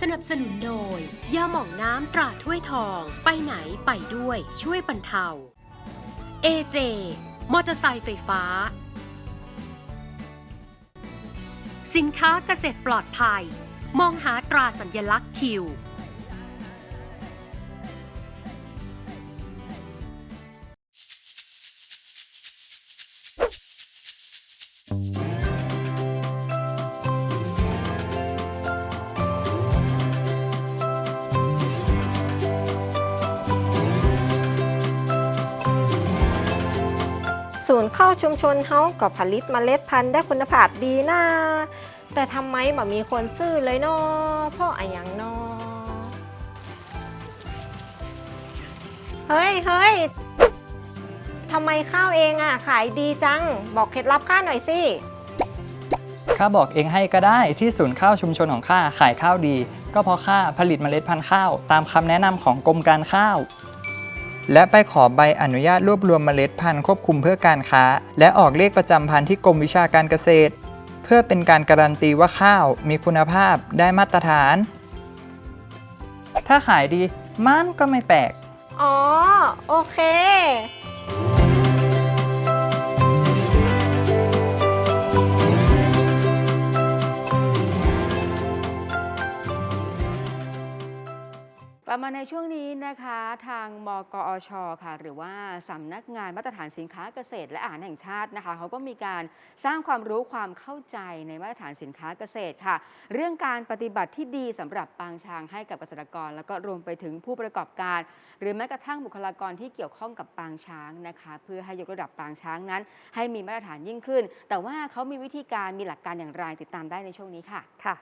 สนับสนุนโดยยาหม่องน้ำตราถ้วยทอง ไปไหนไปด้วยช่วยบรรเทา AJ มอเตอร์ไซค์ไฟฟ้า สินค้าเกษตรปลอดภัย มองหาตราสัญลักษณ์คิว ศูนย์เข้าชุมชนเฮาก็ผลิตเมล็ดพันธุ์ได้คุณภาพดีนะแต่ทำไมบ่มีคนซื้อเลยเนาะเพราะอะไรอย่างเนาะเฮ้ยเฮ้ยทำไมข้าวเองอะ ขายดีจัง บอกเคล็ดลับข้าหน่อยสิ ข้าบอกเองให้ก็ได้ที่ศูนย์ข้าวชุมชนของข้าขายข้าวดี ก็เพราะข้าผลิตเมล็ดพันธุ์ข้าว ตามคำแนะนำของกรมการข้าว และไปขอใบอนุญาตรวบรวมเมล็ดพันธุ์ควบคุมเพื่อการค้า และออกเลขประจำพันธุ์ที่กรมวิชาการเกษตร เพื่อเป็นการการันตีว่าข้าวมีคุณภาพได้มาตรฐาน ถ้าขายดีมันก็ไม่แปลก อ๋อ โอเค ในช่วงนี้นะคะทางมกอชค่ะ หรือว่าสำนักงานมาตรฐานสินค้าเกษตร และอาหารแห่งชาตินะคะเขาก็มีการสร้างความรู้ความเข้าใจในมาตรฐานสินค้าเกษตรค่ะ เรื่องการปฏิบัติที่ดีสำหรับปางช้างให้กับเกษตรกร แล้วก็รวมไปถึงผู้ประกอบการ หรือแม้กระทั่งบุคลากรที่เกี่ยวข้องกับปางช้างนะคะ เพื่อให้ยกระดับปางช้างนั้น ให้มีมาตรฐานยิ่งขึ้น แต่ว่าเขามีวิธีการมีหลักการอย่างไรติดตามได้ในช่วงนี้ค่ะค่ะ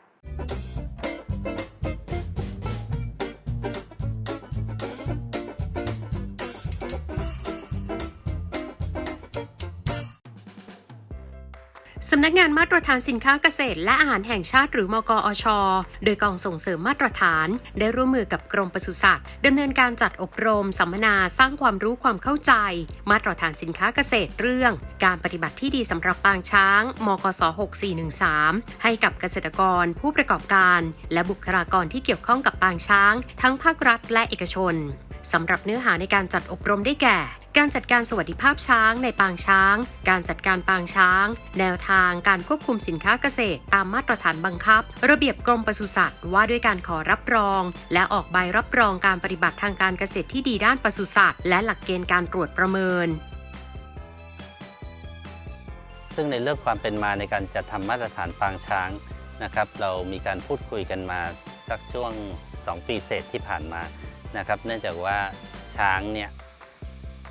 สำนักงานมาตรฐานสินค้าเกษตร และอาหารแห่งชาติหรือมกอช โดยกองส่งเสริมมาตรฐาน ได้ร่วมมือกับกรมปศุสัตว์ดำเนินการจัดอบรม สัมมนาสร้างความรู้ความเข้าใจ มาตรฐานสินค้าเกษตรเรื่อง การปฏิบัติที่ดีสำหรับปางช้าง มกส 6413 ให้กับเกษตรกร ผู้ประกอบการ และบุคลากรที่เกี่ยวข้องกับปางช้าง ทั้งภาครัฐและเอกชนสำหรับเนื้อหาในการจัดอบรมได้แก่ การจัดการสวัสดิภาพช้างในปางช้าง การจัดการปางช้าง แนวทางการควบคุมสินค้าเกษตร ตามมาตรฐานบังคับ ระเบียบกรมปศุสัตว์ว่าด้วยการขอรับรอง และออกใบรับรองการปฏิบัติทางการเกษตรที่ดีด้านปศุสัตว์และหลักเกณฑ์การตรวจประเมิน ซึ่งในเรื่องความเป็นมาในการจัดทำมาตรฐานปางช้างนะครับ เรามีการพูดคุยกันมาสักช่วง 2 ปีเศษที่ผ่านมานะครับ เนื่องจากว่าช้างเนี่ย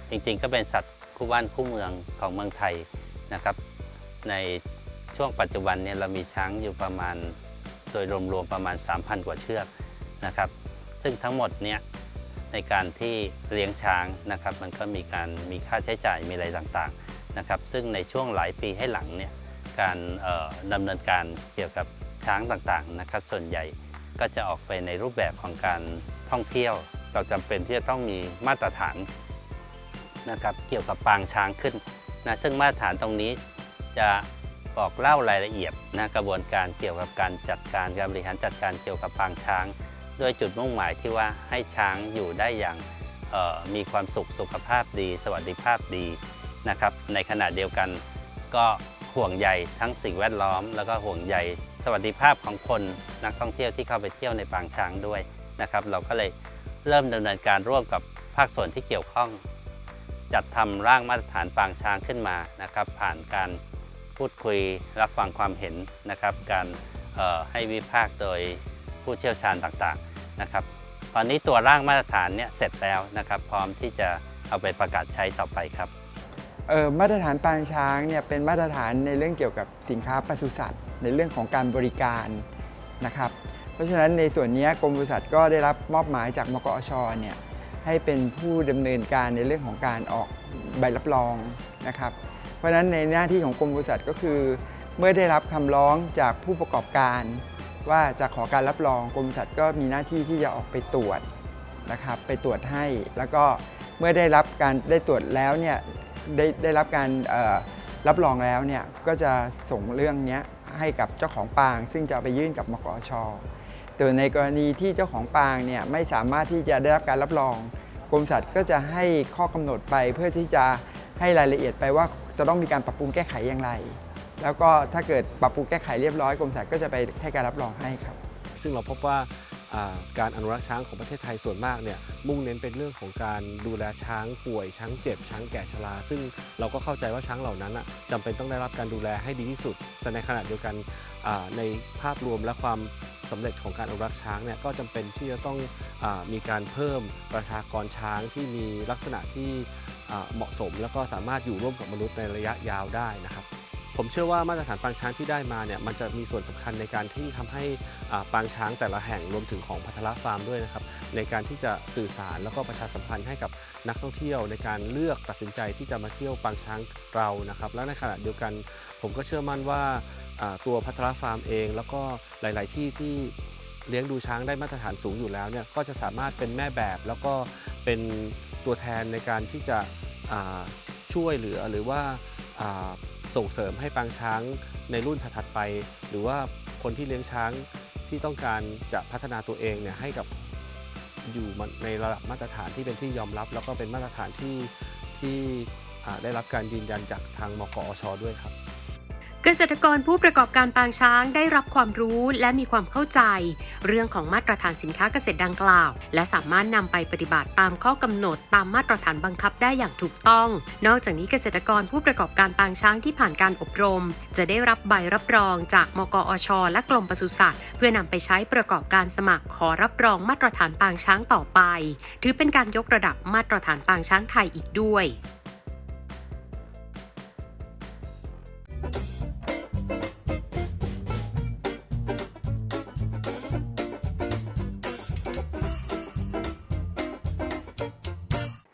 จริงๆ ก็เป็นสัตว์คู่บ้านคู่เมืองของเมืองไทยนะครับ ในช่วงปัจจุบันเนี่ยเรามีช้างอยู่ประมาณโดยรวมๆประมาณ 3,000 กว่าเชือกนะครับ ซึ่งทั้งหมดเนี่ยในการที่เลี้ยงช้างนะครับ มันก็มีการมีค่าใช้จ่ายมีอะไรต่างๆนะครับ ซึ่งในช่วงหลายปีให้หลังเนี่ยการดำเนินการเกี่ยวกับช้างต่างๆนะครับ ส่วนใหญ่ก็จะออกไปในรูปแบบของการท่องเที่ยว เราจำเป็นที่จะต้องมีมาตรฐาน นะครับเกี่ยวกับปางช้างขึ้นนะซึ่งมาตรฐานตรงนี้จะบอกเล่ารายละเอียดนะกระบวนการเกี่ยวกับการจัดการการบริหารจัดการเกี่ยวกับปางช้าง ด้วยจุดมุ่งหมายที่ว่าให้ช้างอยู่ได้อย่างมีความสุขสุขภาพดี สวัสดิภาพดีนะครับในขณะเดียวกันก็ห่วงใยทั้งสิ่งแวดล้อม แล้วก็ห่วงใยสวัสดิภาพของคนนักท่องเที่ยวที่เข้าไปเที่ยวในปางช้างด้วยนะครับ เราก็เลยเริ่มดำเนินการร่วมกับภาคส่วนที่เกี่ยวข้อง จัดทำร่างมาตรฐานปางช้างขึ้นมานะครับ ผ่านการพูดคุยรับฟังความเห็นนะครับ การให้วิพากษ์โดยผู้เชี่ยวชาญต่างๆนะครับ ตอนนี้ตัวร่างมาตรฐานเนี่ยเสร็จแล้วนะครับ พร้อมที่จะเอาไปประกาศใช้ต่อไปครับมาตรฐานปางช้างเนี่ยเป็นมาตรฐานในเรื่องเกี่ยวกับสินค้าปศุสัตว์ ในเรื่องของการบริการนะครับ เพราะฉะนั้นในส่วนนี้กรมปศุสัตว์ก็ได้รับมอบหมายจากมกอชเนี่ย ให้เป็นผู้ดำเนินการในเรื่องของการออกใบรับรองนะครับ เพราะฉะนั้นในหน้าที่ของกรมปศุสัตว์ก็คือ เมื่อได้รับคำร้องจากผู้ประกอบการ ว่าจะขอการรับรองกรมปศุสัตว์ก็มีหน้าที่ที่จะออกไปตรวจนะครับไปตรวจให้แล้วก็เมื่อได้รับการได้ตรวจแล้วเนี่ยได้ได้รับการรับรองแล้วเนี่ยก็จะส่งเรื่องนี้ให้กับเจ้าของปาง ซึ่งจะไปยื่นกับมกอช แต่ในกรณีที่เจ้าของปางเนี่ยไม่สามารถที่จะได้รับการรับรอง กรมสัตว์ก็จะให้ข้อกำหนดไปเพื่อที่จะให้รายละเอียดไปว่าจะต้องมีการปรับปรุงแก้ไขอย่างไร แล้วก็ถ้าเกิดปรับปรุงแก้ไขเรียบร้อยกรมสัตว์ก็จะไปให้การรับรองให้ครับ ซึ่งเราพบว่าการอนุรักษ์ช้างของประเทศไทยส่วนมากเนี่ยมุ่งเน้นเป็นเรื่องของการดูแลช้างป่วย ช้างเจ็บ ช้างแก่ชรา ซึ่งเราก็เข้าใจว่าช้างเหล่านั้นน่ะจำเป็นต้องได้รับการดูแลให้ดีที่สุด แต่ในขณะเดียวกันในภาพรวมและความ สำเร็จของการอนุรักษ์ช้างเนี่ยก็จำเป็นที่จะต้องอมีการเพิ่มประชากรช้างที่มีลักษณะที่เหมาะสม แล้วก็สามารถอยู่ร่วมกับมนุษย์ในระยะยาวได้นะครับ ผมเชื่อว่ามาตรฐานปางช้างที่ได้มาเนี่ยมันจะมีส่วนสำคัญในการที่ทำให้ปางช้างแต่ละแห่งรวมถึงของพัทละฟาร์มด้วยนะครับในการที่จะสื่อสารแล้วก็ประชาสัมพันธ์ให้กับนักท่องเที่ยวในการเลือกตัดสินใจที่จะมาเที่ยวปางช้างเรานะครับ และในขณะเดียวกัน ผมก็เชื่อมั่นว่าตัวพัทละฟาร์มเอง แล้วก็หลาย ๆ ที่ที่เลี้ยงดูช้างได้มาตรฐานสูงอยู่แล้วเนี่ยก็จะสามารถเป็นแม่แบบ แล้วก็เป็นตัวแทนในการที่จะช่วยเหลือหรือว่า ส่งเสริมให้ปางช้างในรุ่นถัดๆไป หรือว่าคนที่เลี้ยงช้างที่ต้องการจะพัฒนาตัวเองเนี่ยให้กับอยู่ในระดับมาตรฐานที่เป็นที่ยอมรับ แล้วก็เป็นมาตรฐานที่ที่ได้รับการยืนยันจากทางมกอชด้วยครับ เกษตรกรผู้ประกอบการปางช้างได้รับความรู้และมีความเข้าใจ เรื่องของมาตรฐานสินค้าเกษตรดังกล่าว และสามารถนำไปปฏิบัติตามข้อกำหนดตามมาตรฐานบังคับได้อย่างถูกต้อง นอกจากนี้เกษตรกรผู้ประกอบการปางช้างที่ผ่านการอบรม จะได้รับใบรับรองจากมกอช และกรมปศุสัตว์ เพื่อนำไปใช้ประกอบการสมัครขอรับรองมาตรฐานปางช้างต่อไป ถือเป็นการยกระดับมาตรฐานปางช้างไทยอีกด้วย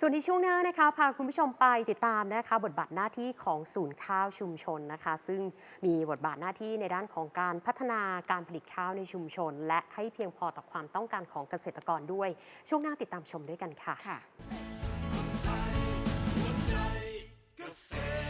ส่วนในช่วงหน้านะคะพาคุณผู้ชมไปติดตามนะคะ บทบาทหน้าที่ของศูนย์ข้าวชุมชนนะคะ ซึ่งมีบทบาทหน้าที่ในด้านของการพัฒนาการผลิตข้าวในชุมชน และให้เพียงพอต่อความต้องการของเกษตรกรด้วย ช่วงหน้าติดตามชมด้วยกันค่ะ ค่ะ เกษ